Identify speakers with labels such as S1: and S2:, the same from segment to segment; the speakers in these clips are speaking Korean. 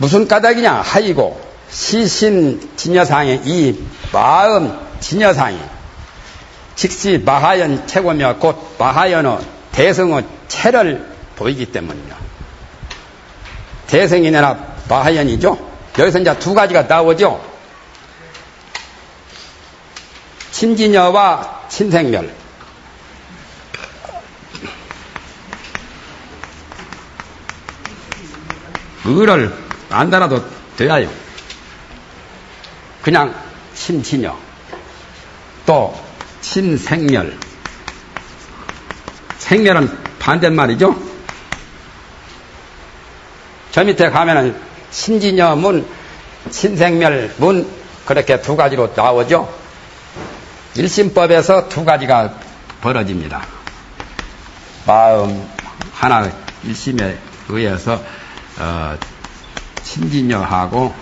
S1: 무슨 까닭이냐 하이고 시신 진여상의 이 마음 진여상이 즉시 마하연 최고며 곧 마하연의 대성의 체를 보이기 때문이요. 대성이나 마하연이죠. 여기서 이제 두 가지가 나오죠. 친진여와 친생멸. 을을 안 달아도 돼요. 그냥 친진여. 또 친생멸. 생멸은 반대말이죠. 저 밑에 가면은 신진여 문, 신생멸 문 그렇게 두 가지로 나오죠. 일심법에서 두 가지가 벌어집니다. 마음 하나 일심에 의해서 어, 신진여하고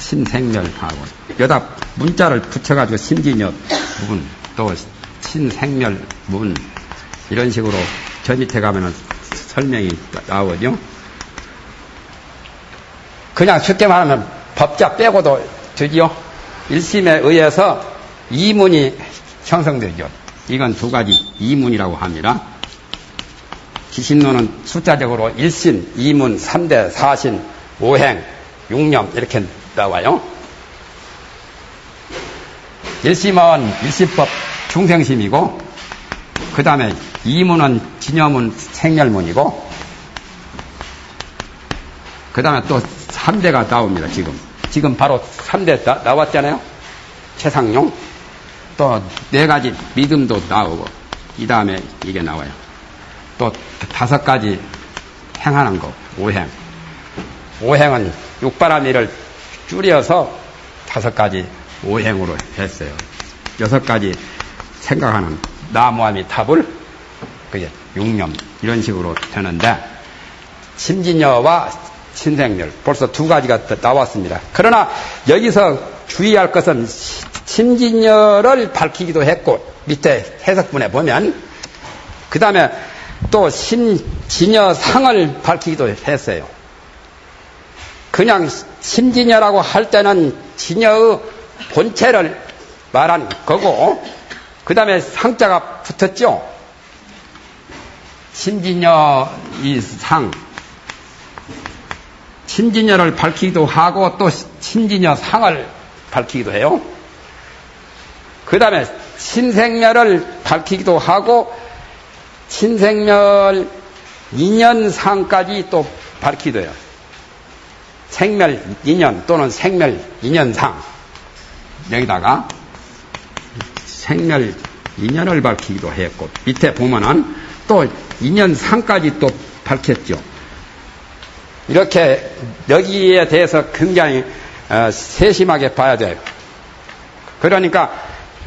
S1: 신생멸하고 여기다 문자를 붙여가지고 신진여 문, 또 신생멸문 이런 식으로 저 밑에 가면은 설명이 나오죠. 그냥 쉽게 말하면 법자 빼고도 되지요. 일심에 의해서 이문이 형성되죠. 이건 두 가지 이문이라고 합니다. 기신론은 숫자적으로 일신, 이문, 삼대, 사신, 오행, 육념 이렇게 나와요. 일심은 일심법 중생심이고 그 다음에 이문은 진여문 생멸문이고 그 다음에 또 3대가 나옵니다, 지금. 지금 바로 3대 나, 나왔잖아요. 최상용. 또 네 가지 믿음도 나오고, 이 다음에 이게 나와요. 또 다섯 가지 행하는 거, 오행. 오행은 육바라미를 줄여서 다섯 가지 오행으로 했어요. 여섯 가지 생각하는 나무아미 탑을 그게 육념 이런 식으로 되는데 심진여와 신생멸 벌써 두 가지가 나왔습니다. 그러나 여기서 주의할 것은 신진여를 밝히기도 했고 밑에 해석문에 보면 그 다음에 또 신진여상을 밝히기도 했어요. 그냥 신진여라고 할 때는 진여의 본체를 말한 거고 그 다음에 상자가 붙었죠. 신진여 이 상, 신진여를 밝히기도 하고 또 신진여 상을 밝히기도 해요. 그 다음에 신생멸을 밝히기도 하고 신생멸 인연상까지 또 밝히기도 해요. 생멸 인연 또는 생멸 인연상 여기다가 생멸 인연을 밝히기도 했고 밑에 보면은 또 인연상까지 또 밝혔죠. 이렇게 여기에 대해서 굉장히 어, 세심하게 봐야 돼요. 그러니까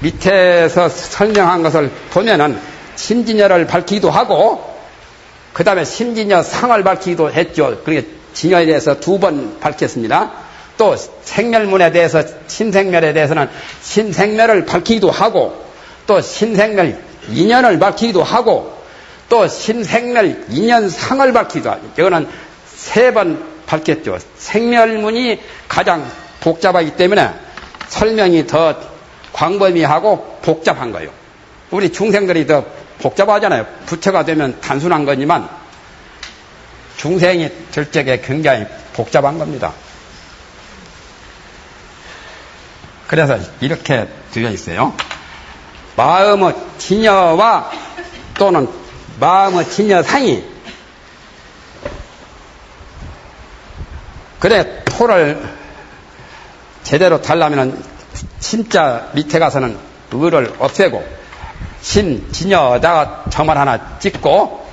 S1: 밑에서 설명한 것을 보면은 심진여를 밝히기도 하고 그 다음에 심진여 상을 밝히기도 했죠. 그러니까 진여에 대해서 두 번 밝혔습니다. 또 생멸문에 대해서 신생멸에 대해서는 신생멸을 밝히기도 하고 또 신생멸 인연을 밝히기도 하고 또 신생멸 인연상을 밝히기도 하고 이거는 세 번 밝혔죠. 생멸문이 가장 복잡하기 때문에 설명이 더 광범위하고 복잡한 거예요. 우리 중생들이 더 복잡하잖아요. 부처가 되면 단순한 거지만 중생이 될 적에 굉장히 복잡한 겁니다. 그래서 이렇게 되어 있어요. 마음의 진여와 또는 마음의 진여상이 그래 토를 제대로 달라면 진짜 밑에 가서는 을을 없애고 신 진여다가 점을 하나 찍고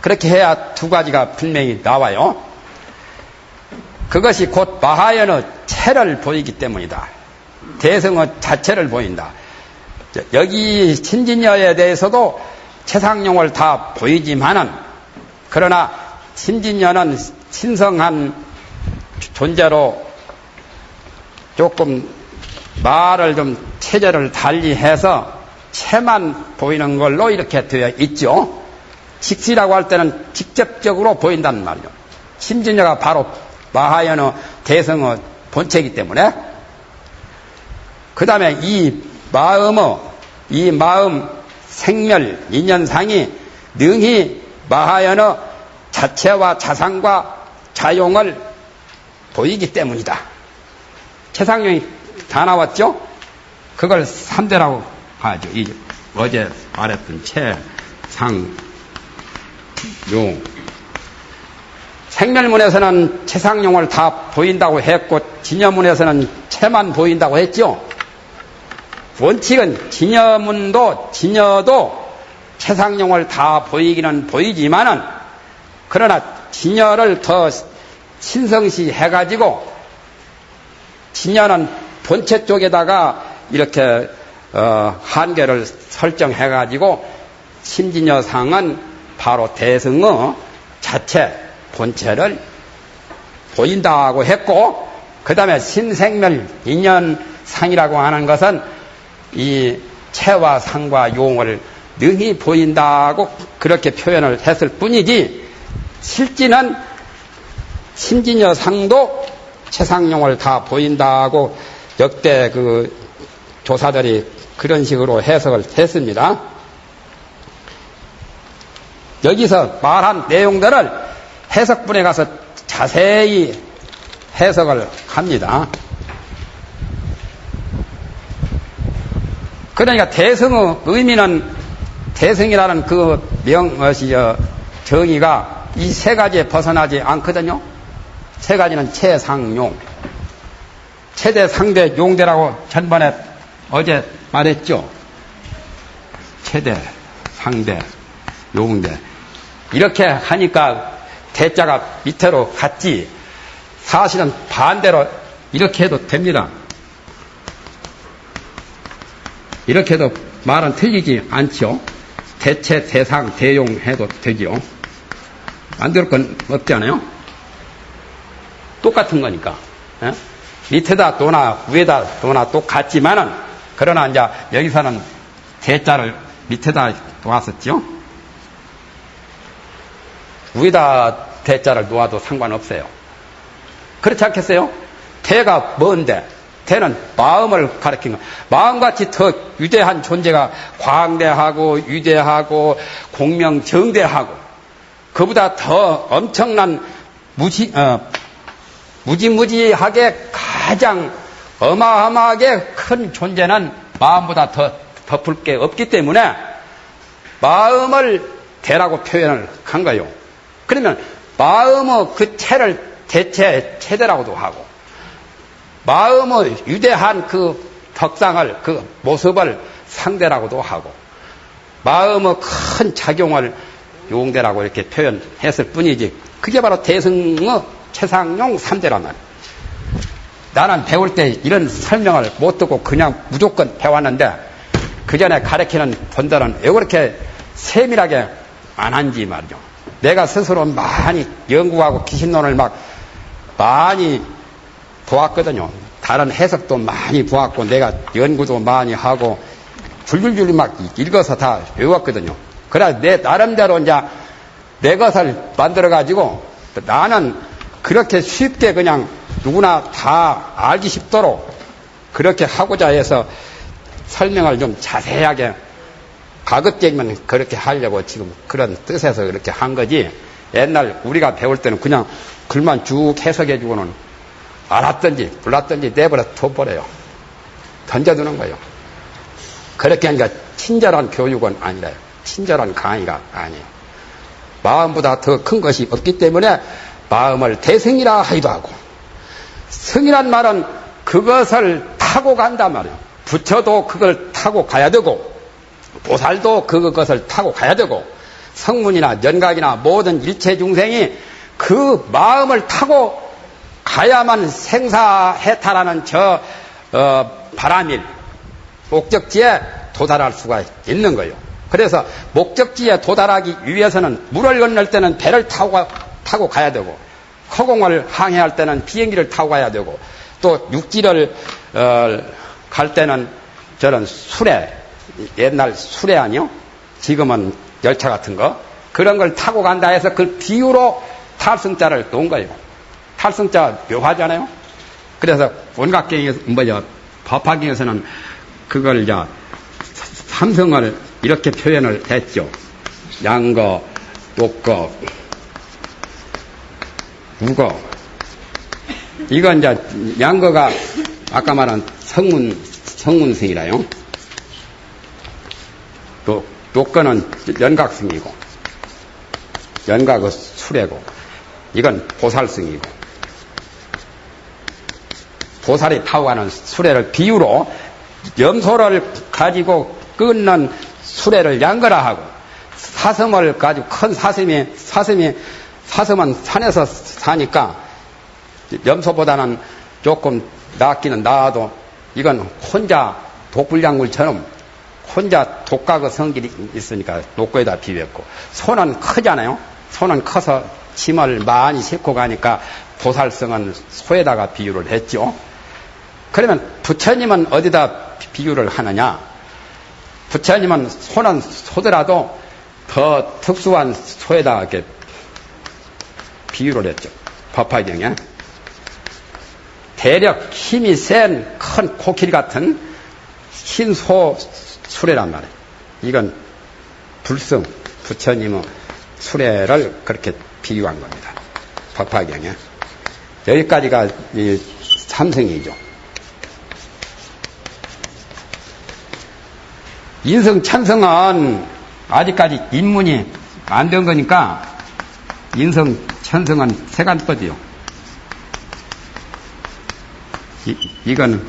S1: 그렇게 해야 두 가지가 분명히 나와요. 그것이 곧 마하연의 체를 보이기 때문이다. 대성의 자체를 보인다. 여기 신진여에 대해서도 최상용을 다 보이지만은 그러나 신진여는 신성한 존재로 조금 말을 좀 체제를 달리 해서 체만 보이는 걸로 이렇게 되어 있죠. 직시라고 할 때는 직접적으로 보인다는 말이죠. 심진여가 바로 마하연어 대성어 본체이기 때문에 그 다음에 이 마음의 이 마음 생멸 인연상이 능히 마하연어 자체와 자상과 자용을 보이기 때문이다. 최상용이 다 나왔죠? 그걸 3대라고 하죠. 이 어제 말했던 최, 상, 용. 생멸문에서는 최상용을 다 보인다고 했고 진여문에서는 채만 보인다고 했죠. 원칙은 진여문도 진여도 최상용을 다 보이기는 보이지만은 그러나 진여를 더 신성시 해가지고 진여는 본체 쪽에다가 이렇게 어, 한계를 설정해가지고 심진여상은 바로 대승의 자체 본체를 보인다고 했고 그 다음에 신생멸 인연상이라고 하는 것은 이 체와 상과 용을 능히 보인다고 그렇게 표현을 했을 뿐이지 실지는 심진여상도 최상용을 다 보인다고 역대 그 조사들이 그런 식으로 해석을 했습니다. 여기서 말한 내용들을 해석분에 가서 자세히 해석을 합니다. 그러니까 대성의 의미는 대성이라는 그 명, 저, 정의가 이 세 가지에 벗어나지 않거든요. 세 가지는 최상용, 최대, 상대, 용대라고 전번에 어제 말했죠. 최대, 상대, 용대. 이렇게 하니까 대자가 밑으로 갔지. 사실은 반대로 이렇게 해도 됩니다. 이렇게 해도 말은 틀리지 않죠. 대체, 대상, 대용 해도 되지요. 만들 건 없잖아요. 똑같은 거니까. 예? 밑에다 도나 위에다 도나 똑같지만은 그러나 이제 여기서는 대자를 밑에다 놓았었죠. 위에다 대자를 놓아도 상관없어요. 그렇지 않겠어요? 대가 뭔데? 대는 마음을 가리키는 거. 마음같이 더 위대한 존재가 광대하고 위대하고 공명정대하고 그보다 더 엄청난 무시, 어, 무지무지하게 가장 어마어마하게 큰 존재는 마음보다 더 덮을 게 없기 때문에 마음을 대라고 표현을 한 거예요. 그러면 마음의 그 체를 대체 체대라고도 하고 마음의 위대한 그 덕상을 그 모습을 상대라고도 하고 마음의 큰 작용을 용대라고 이렇게 표현했을 뿐이지 그게 바로 대승의 최상용 3대란 말이에요. 나는 배울 때 이런 설명을 못 듣고 그냥 무조건 배웠는데 그 전에 가르치는 분들은 왜 그렇게 세밀하게 안 한지 말이죠. 내가 스스로 많이 연구하고 귀신론을 막 많이 보았거든요. 다른 해석도 많이 보았고 내가 연구도 많이 하고 줄줄줄 막 읽어서 다 외웠거든요. 그래 내 나름대로 이제 내 것을 만들어 가지고 나는 그렇게 쉽게 그냥 누구나 다 알기 쉽도록 그렇게 하고자 해서 설명을 좀 자세하게 가급적이면 그렇게 하려고 지금 그런 뜻에서 그렇게 한 거지 옛날 우리가 배울 때는 그냥 글만 쭉 해석해 주고는 알았든지 몰랐든지 내버려 둬버려요. 던져두는 거예요. 그렇게 하니까 친절한 교육은 아니라요. 친절한 강의가 아니에요. 마음보다 더 큰 것이 없기 때문에 마음을 대승이라 하기도 하고 성이란 말은 그것을 타고 간단 말이에요. 부처도 그걸 타고 가야 되고 보살도 그것을 타고 가야 되고 성문이나 연각이나 모든 일체 중생이 그 마음을 타고 가야만 생사해탈하는 저 어, 바람일 목적지에 도달할 수가 있는 거예요. 그래서 목적지에 도달하기 위해서는 물을 건널 때는 배를 타고, 타고 가야 되고 허공을 항해할 때는 비행기를 타고 가야 되고 또 육지를 어, 갈 때는 저런 수레 옛날 수레 아니요? 지금은 열차 같은 거 그런 걸 타고 간다 해서 그 비유로 탈승자를 놓은 거예요. 탈승자 묘하잖아요. 그래서 원각경에 뭐죠 법화경에서는 그걸 이제 삼성을 이렇게 표현을 했죠. 양거, 녹거, 우거. 이건 이제 양거가 아까 말한 성문 성문승이라요. 또 녹거는 연각승이고 연각의 수레고 이건 보살승이고 보살이 타고 가는 수레를 비유로 염소를 가지고 끊는 수레를 양거라 하고 사슴을 가지고 큰 사슴이 사슴이 사슴은 산에서 사니까 염소보다는 조금 낫기는 나아도 이건 혼자 독불량물처럼 혼자 독각의 성질이 있으니까 녹고에다 비볐고 소는 크잖아요. 소는 커서 짐을 많이 싣고 가니까 보살성은 소에다가 비유를 했죠. 그러면 부처님은 어디다 비유를 하느냐? 부처님은 소는 소더라도 더 특수한 소에다 이렇게 비유를 했죠. 법화경에. 대력 힘이 센 큰 코끼리 같은 흰소 수레란 말이에요. 이건 불승 부처님의 수레를 그렇게 비유한 겁니다. 법화경에. 여기까지가 이 삼성이죠. 인성 천성은 아직까지 인문이 안 된 거니까 인성 천성은 세간법이요. 이, 이건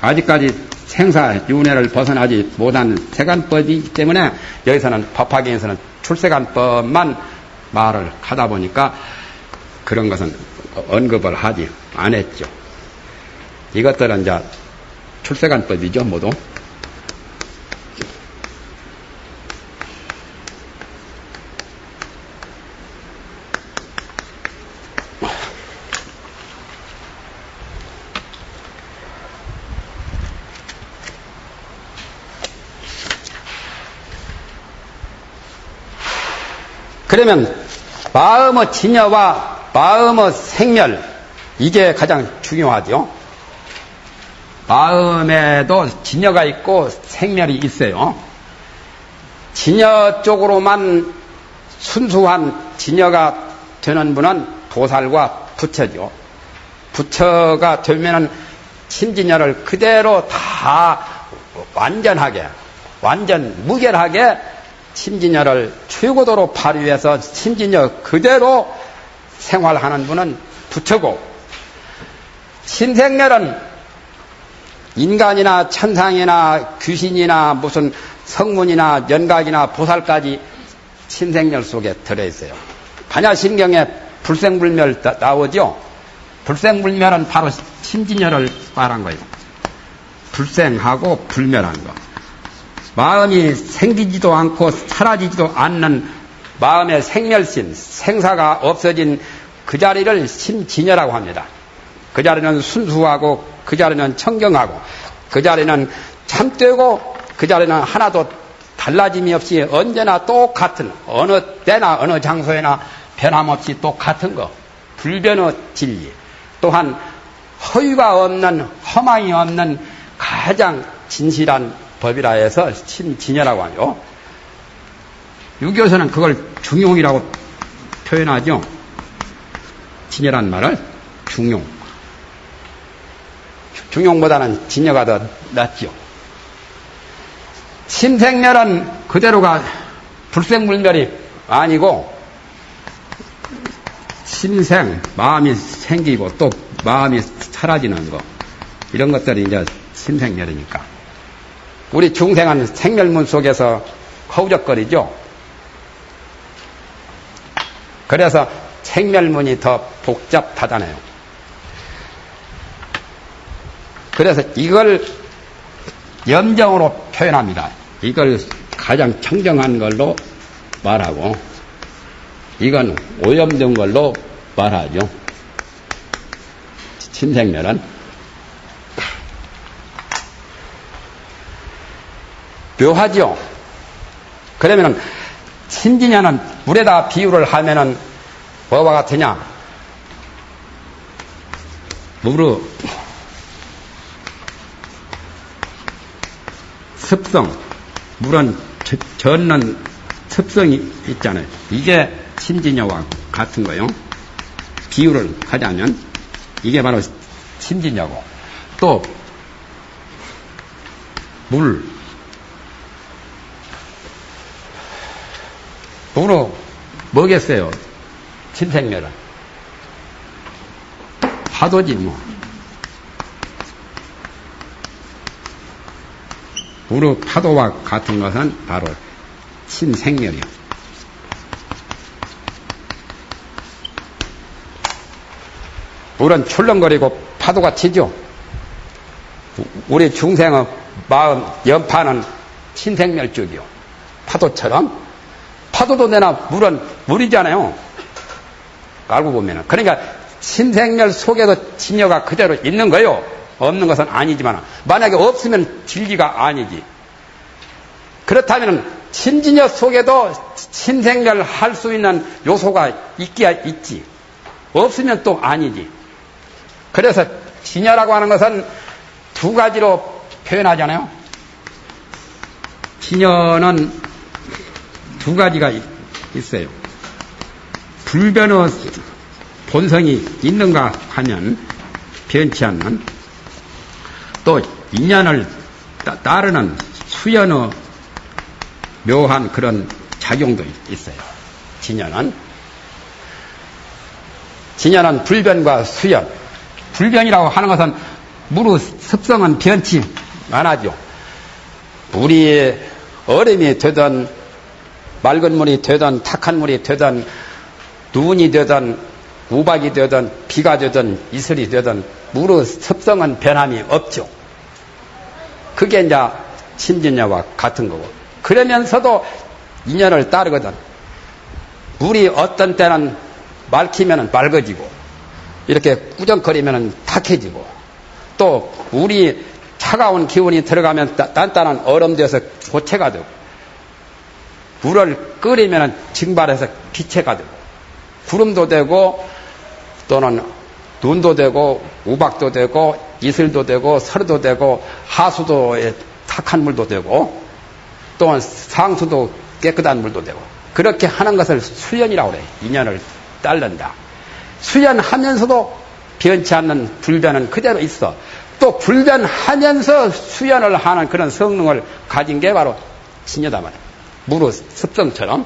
S1: 아직까지 생사 윤회를 벗어나지 못한 세간법이기 때문에 여기서는 법화경에서는 출세간법만 말을 하다 보니까 그런 것은 언급을 하지 안 했죠. 이것들은 이제 출세간법이죠, 모두. 그러면 마음의 진여와 마음의 생멸 이게 가장 중요하죠. 마음에도 진여가 있고 생멸이 있어요. 진여 쪽으로만 순수한 진여가 되는 분은 도살과 부처죠. 부처가 되면은 신진여를 그대로 다 완전하게, 완전 무결하게 심진여를 최고도로 발휘해서 심진여 그대로 생활하는 분은 부처고 신생멸은 인간이나 천상이나 귀신이나 무슨 성문이나 연각이나 보살까지 신생멸 속에 들어있어요. 반야신경에 불생불멸 나오죠? 불생불멸은 바로 신진여를 말한 거예요. 불생하고 불멸한 거. 마음이 생기지도 않고 사라지지도 않는 마음의 생멸신, 생사가 없어진 그 자리를 심진여라고 합니다. 그 자리는 순수하고 그 자리는 청경하고 그 자리는 참되고 그 자리는 하나도 달라짐이 없이 언제나 똑같은 어느 때나 어느 장소에나 변함없이 똑같은 거 불변의 진리 또한 허위가 없는 허망이 없는 가장 진실한 법이라 해서 신진여라고 하죠. 유교에서는 그걸 중용이라고 표현하죠. 진여란 말을 중용. 중용보다는 진여가 더 낫죠. 신생멸은 그대로가 불생물멸이 아니고 신생, 마음이 생기고 또 마음이 사라지는 거. 이런 것들이 이제 신생멸이니까. 우리 중생은 생멸문 속에서 허우적거리죠. 그래서 생멸문이 더 복잡하잖아요. 그래서 이걸 염정으로 표현합니다. 이걸 가장 청정한 걸로 말하고, 이건 오염된 걸로 말하죠. 신생멸은. 묘하죠? 그러면은, 신진여는 물에다 비유를 하면은, 뭐와 같으냐? 무릇 습성, 물은 저- 젓는 습성이 있잖아요. 이게 심진여와 같은 거요. 비유를 하자면 이게 바로 심진여고 또 물, 물은 뭐겠어요? 침생멸은 파도지 뭐. 무릎 파도와 같은 것은 바로 신생멸이요. 물은 출렁거리고 파도가 치죠. 우리 중생의 마음 연파는 신생멸 쪽이요. 파도처럼 파도도 내나 물은 물이잖아요. 알고 보면은 그러니까 신생멸 속에도 진여가 그대로 있는 거요. 없는 것은 아니지만 만약에 없으면 진리가 아니지. 그렇다면 신진여 속에도 신생멸 할 수 있는 요소가 있기야 있지. 없으면 또 아니지. 그래서 진여라고 하는 것은 두 가지로 표현하잖아요. 진여는 두 가지가 있- 있어요. 불변의 본성이 있는가 하면 변치 않는 또 인연을 따- 따르는 수연의 묘한 그런 작용도 있어요. 진연은 진연은 불변과 수연 불변이라고 하는 것은 무릇 습성은 변치 안 하죠. 물이 얼음이 되든 맑은 물이 되든 탁한 물이 되든 눈이 되든 우박이 되든 비가 되든 이슬이 되든 물의 습성은 변함이 없죠. 그게 이제 심진여와 같은 거고. 그러면서도 인연을 따르거든. 물이 어떤 때는 맑히면 맑아지고, 이렇게 꾸정거리면 탁해지고, 또 물이 차가운 기운이 들어가면 따- 단단한 얼음 되어서 고체가 되고, 물을 끓이면 증발해서 기체가 되고, 구름도 되고, 또는 눈도 되고, 우박도 되고, 이슬도 되고, 설도 되고, 하수도에 탁한 물도 되고, 또한 상수도 깨끗한 물도 되고, 그렇게 하는 것을 수연이라고 그래. 인연을 따른다. 수연하면서도 변치 않는 불변은 그대로 있어. 또 불변하면서 수연을 하는 그런 성능을 가진 게 바로 진여다 말이야. 무릇 습성처럼.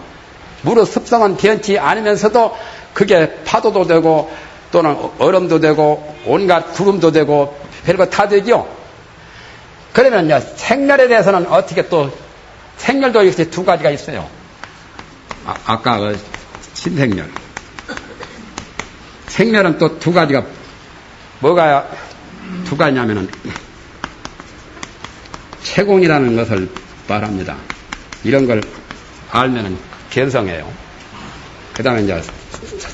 S1: 무릇 습성은 변치 않으면서도 그게 파도도 되고 또는 얼음도 되고 온갖 구름도 되고 별거 다 되죠. 그러면 이제 생멸에 대해서는 어떻게 또 생멸도 이렇게 두 가지가 있어요. 아, 까 그 신생멸. 생멸은 또 두 가지가 뭐가 두 가지냐면은 채공이라는 것을 말합니다. 이런 걸 알면은 견성해요. 그 다음에 이제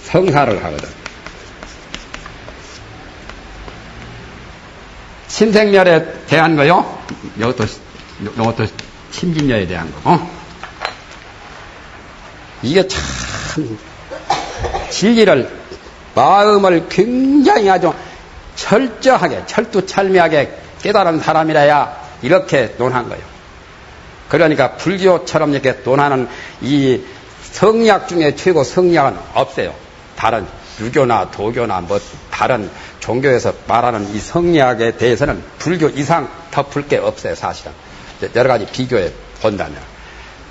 S1: 성사를 하거든. 신생멸에 대한 거요. 이것도, 이것도 심진녀에 대한 거고. 이게 참, 진리를, 마음을 굉장히 아주 철저하게, 철두철미하게 깨달은 사람이라야 이렇게 논한 거예요. 그러니까 불교처럼 이렇게 논하는 이 성리학 중에 최고 성리학은 없어요. 다른 유교나 도교나 뭐 다른 종교에서 말하는 이 성리학에 대해서는 불교 이상 덮을 게 없어요, 사실은. 여러 가지 비교해 본다면.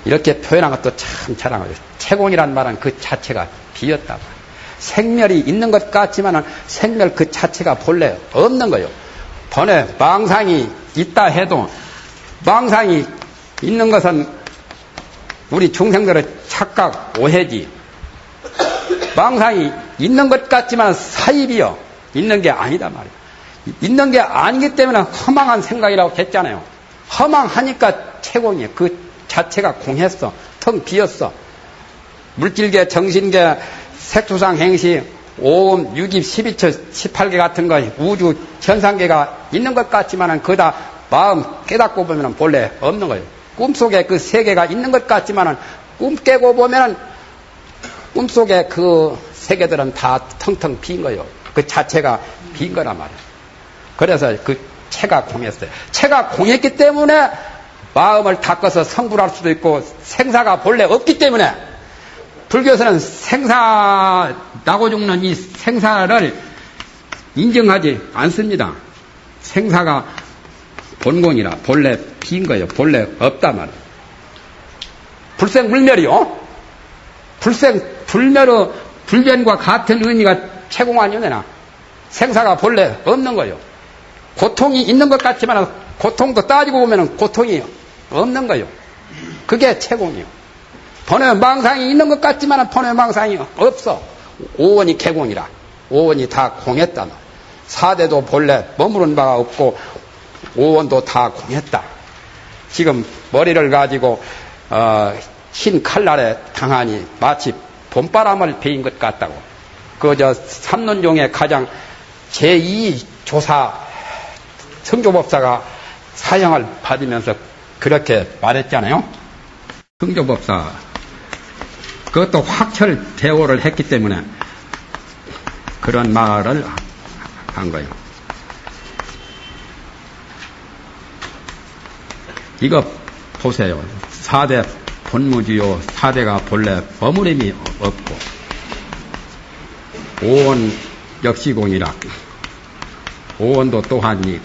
S1: 이렇게 표현한 것도 참 거죠. 채공이란 말은 그 자체가 비었다. 생멸이 있는 것 같지만은 생멸 그 자체가 본래 없는 거예요. 번에 망상이 있다 해도 망상이 있는 것은 우리 중생들의 착각, 오해지. 망상이 있는 것 같지만 사입이요. 있는 게 아니다 말이에요. 있는 게 아니기 때문에 허망한 생각이라고 했잖아요. 허망하니까 채공이에요. 그 자체가 공했어. 텅 비었어. 물질계, 정신계, 색투상 행시, 오음, 유깁, 12처, 18개 같은 거, 우주, 현상계가 있는 것 같지만은 그다 마음 깨닫고 보면은 본래 없는 거예요. 꿈속에 그 세계가 있는 것 같지만은 꿈 깨고 보면은 꿈속에 그 세계들은 다 텅텅 빈 거요. 그 자체가 빈 거란 말이에요. 그래서 그 체가 공했어요. 체가 공했기 때문에 마음을 닦아서 성불할 수도 있고 생사가 본래 없기 때문에 불교에서는 생사 나고 죽는 이 생사를 인정하지 않습니다. 생사가 본공이라 본래 빈 거예요. 본래 없단 말이에요. 불생 불멸이요. 불생 불멸의 불변과 같은 의미가 채공 아니오나 생사가 본래 없는 거예요. 고통이 있는 것 같지만 고통도 따지고 보면 고통이 없는 거예요. 그게 채공이요. 번외 망상이 있는 것 같지만 번외 망상이 없어. 오원이 개공이라. 오원이 다 공했다. 사대도 본래 머무른 바가 없고 오원도 다 공했다. 지금 머리를 가지고 어, 흰 칼날에 당하니 마치 봄바람을 베인 것 같다고. 그저 삼론종의 가장 제2 조사 성조법사가 사형을 받으면서 그렇게 말했잖아요. 성조법사 그것도 확철 대오를 했기 때문에 그런 말을 한 거예요. 이거 보세요. 사대 본무지요. 사대가 본래 버무림이 없고 오원 역시 공이라 오원도 또한 이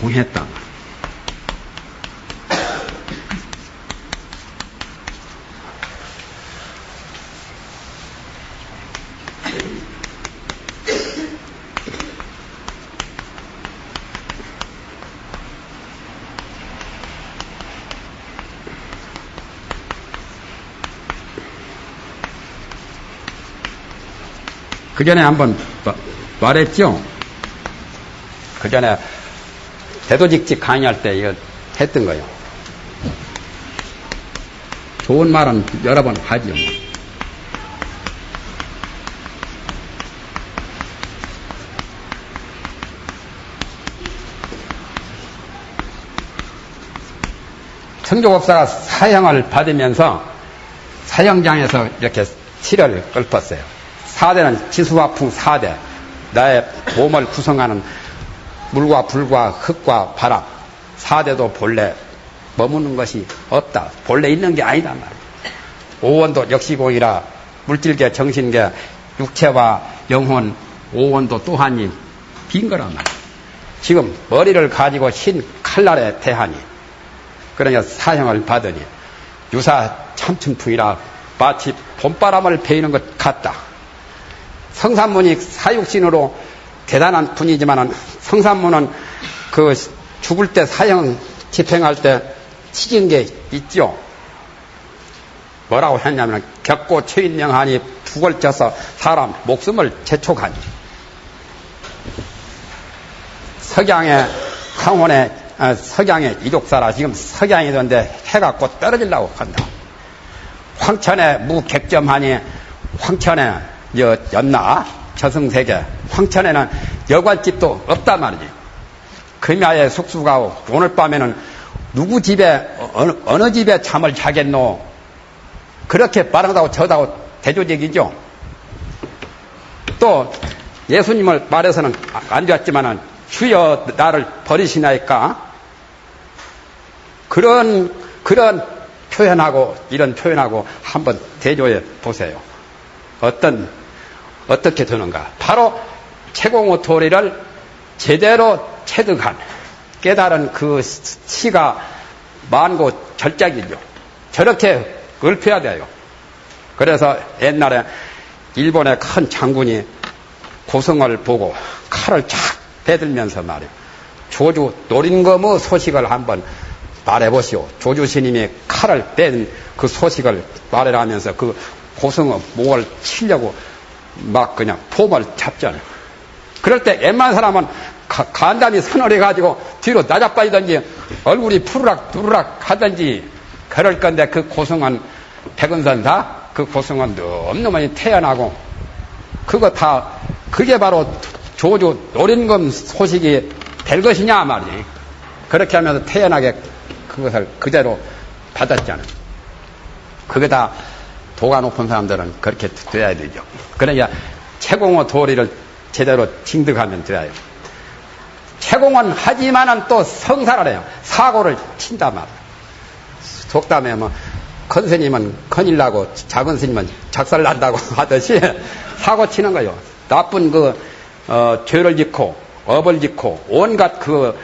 S1: 공했다. 그 전에 한번 마- 말했죠? 그 전에 대도직직 강의할 때 이거 했던 거예요. 좋은 말은 여러 번 하죠. 뭐. 성조법사가 사형을 받으면서 사형장에서 이렇게 치료를 읊었어요. 사대는 지수화풍 사대, 나의 몸을 구성하는 물과 불과 흙과 바람, 사대도 본래 머무는 것이 없다. 본래 있는 게 아니다 말이야. 오원도 역시고이라 물질계, 정신계, 육체와 영혼, 오원도 또한이 빈 거란 말이야. 지금 머리를 가지고 흰 칼날에 대하니 그러냐 사형을 받으니 유사 참춘풍이라 마치 봄바람을 베이는 것 같다. 성산문이 사육신으로 대단한 분이지만 성산문은 그 죽을 때 사형 집행할 때 치진 게 있죠. 뭐라고 했냐면 격고 최인명하니 북을 쪄서 사람 목숨을 재촉하니 석양의 황혼의 아, 석양의 이독사라 지금 석양이 되는데 해가 곧 떨어지려고 한다. 황천에 무객점하니 황천에 여, 였나 저승세계 황천에는 여관집도 없단 말이지. 금야에 숙수가 오늘 밤에는 누구 집에 어느, 어느 집에 잠을 자겠노 그렇게 말하다고 저다고 대조적이죠. 또 예수님을 말해서는 안 되었지만은 주여 나를 버리시나이까 그런 그런 표현하고 이런 표현하고 한번 대조해 보세요. 어떤 어떻게 되는가? 바로 최공호 도리를 제대로 체득한 깨달은 그 시가 만고 절작이죠. 저렇게 읊혀야 돼요. 그래서 옛날에 일본의 큰 장군이 고성을 보고 칼을 착 빼들면서 말이요. 조주 노린검의 소식을 한번 말해보시오. 조주 스님이 칼을 뺀 그 소식을 말해라면서 그 고성의 목을 치려고 막 그냥 폼을 잡잖아요. 그럴 때 웬만한 사람은 가, 간담이 서늘해가지고 뒤로 나자빠지든지 얼굴이 푸르락 두르락 하든지 그럴 건데 그 고성은 백은선사 그 고성은 너무너무 태어나고 그거 다 그게 바로 조주 노린검 소식이 될 것이냐 말이지. 그렇게 하면서 태연하게 그것을 그대로 받았잖아요. 그게 다 도가 높은 사람들은 그렇게 돼야 되죠. 그러니까 채공의 도리를 제대로 징득하면 돼요. 채공은 하지만은 또 성사를 해요. 사고를 친단 말이에요. 속담에 뭐, 큰 스님은 큰일 나고 작은 스님은 작살 난다고 하듯이 사고 치는 거예요. 나쁜 그, 어, 죄를 짓고, 업을 짓고, 온갖 그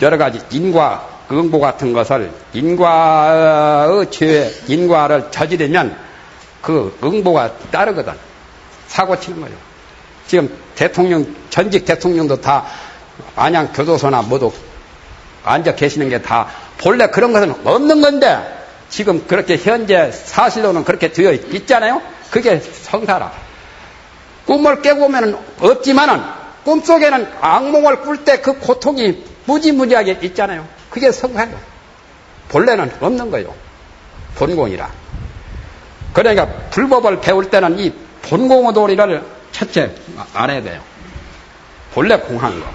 S1: 여러 가지 인과, 응보 같은 것을 인과의 죄, 인과를 저지르면 그 응보가 따르거든. 사고 치는 거예요. 지금 대통령, 전직 대통령도 다 안양 교도소나 모두 앉아 계시는 게 다 본래 그런 것은 없는 건데 지금 그렇게 현재 사실로는 그렇게 되어 있잖아요. 그게 성사라. 꿈을 깨고 오면 없지만은 꿈속에는 악몽을 꿀 때 그 고통이 무지무지하게 있잖아요. 그게 성사예요. 본래는 없는 거예요. 본공이라. 그러니까 불법을 배울 때는 이 본공의 도리를 첫째 알아야 돼요. 본래 공한 거.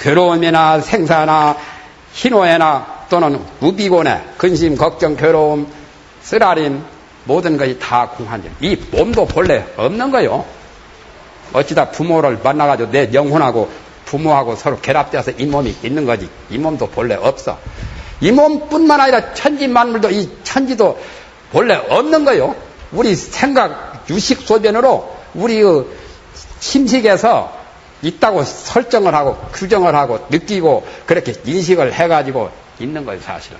S1: 괴로움이나 생사나 희노애나 또는 무비곤에 근심, 걱정, 괴로움, 쓰라림 모든 것이 다 공한 점. 이 몸도 본래 없는 거요. 어찌다 부모를 만나가지고 내 영혼하고 부모하고 서로 결합돼서 이 몸이 있는 거지. 이 몸도 본래 없어. 이 몸뿐만 아니라 천지 만물도 이 천지도 본래 없는 거요. 우리 생각 유식 소변으로 우리 그 심식에서 있다고 설정을 하고 규정을 하고 느끼고 그렇게 인식을 해가지고 있는 거예요, 사실은.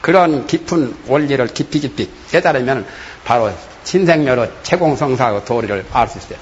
S1: 그런 깊은 원리를 깊이 깊이 깨달으면 바로 신생멸의 채공성사의 도리를 알 수 있어요.